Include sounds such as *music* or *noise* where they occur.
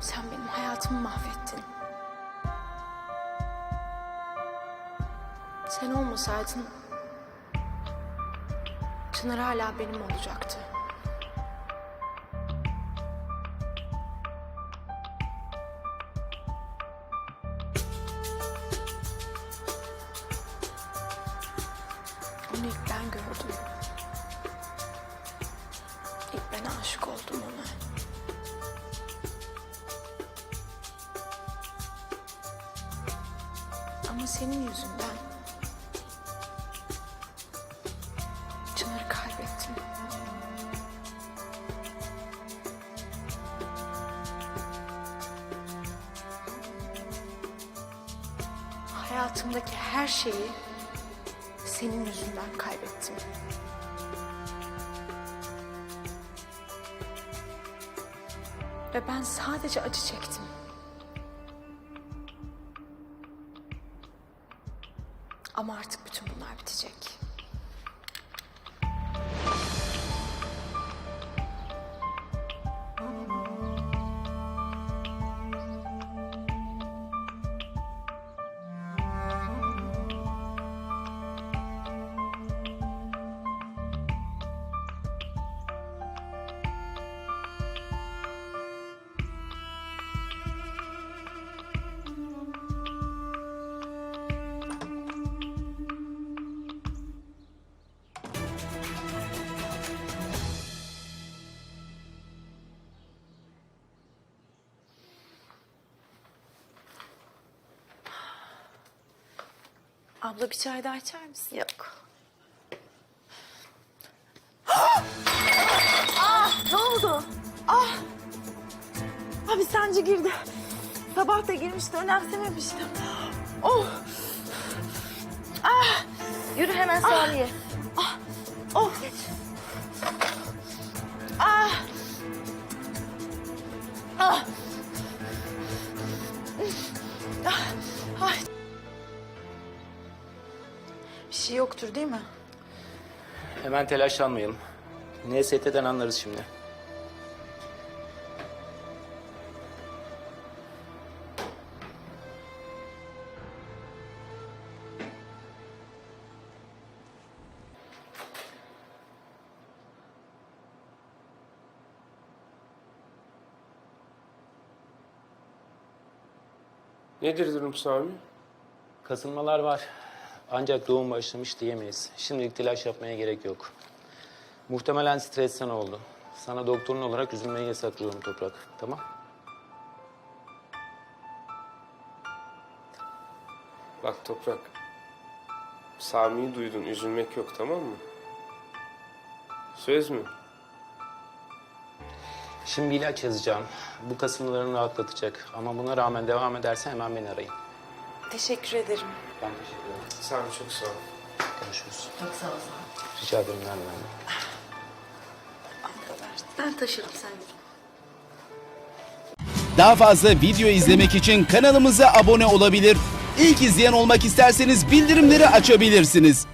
Sen benim hayatımı mahvettin. Sen olmasaydın Çınar hala benim olacaktı. Onu ilk ben gördüm. İlk ben aşık oldum ona. Ama senin yüzünden Çınar'ı kaybettim. Hayatımdaki her şeyi senin yüzünden kaybettim. Ve ben sadece acı çektim. Ama artık bütün bunlar bitecek. Abla bir çay daha içer misin? Yok. *gasps* Ne oldu? Ah! Abi sancı girdi. Sabah da girmişti, önemsememiştim. *gasps* Oh! Yürü hemen Saniye. Oh! Ah! Ah! Ah! Ay. Şey yoktur değil mi? Hemen telaşlanmayalım. NST'den anlarız şimdi. Nedir durum Sami? Kasılmalar var. Ancak doğum başlamış diyemeyiz. Şimdilik telaş yapmaya gerek yok. Muhtemelen stresten oldu. Sana doktorun olarak üzülmeyi yasaklıyorum Toprak. Tamam? Bak Toprak. Sami'yi duydun, üzülmek yok tamam mı? Söz mü? Şimdi ilaç yazacağım. Bu kasılmalarını rahatlatacak. Ama buna rağmen devam ederse hemen beni arayın. Teşekkür ederim. Ben teşekkür ederim. Sami çok sağ ol. Görüşürüz. Çok sağ ol. Rica ederim. Nerede ben? Ben taşırım sen yürü. Daha fazla video izlemek için kanalımıza abone olabilir. İlk izleyen olmak isterseniz bildirimleri açabilirsiniz.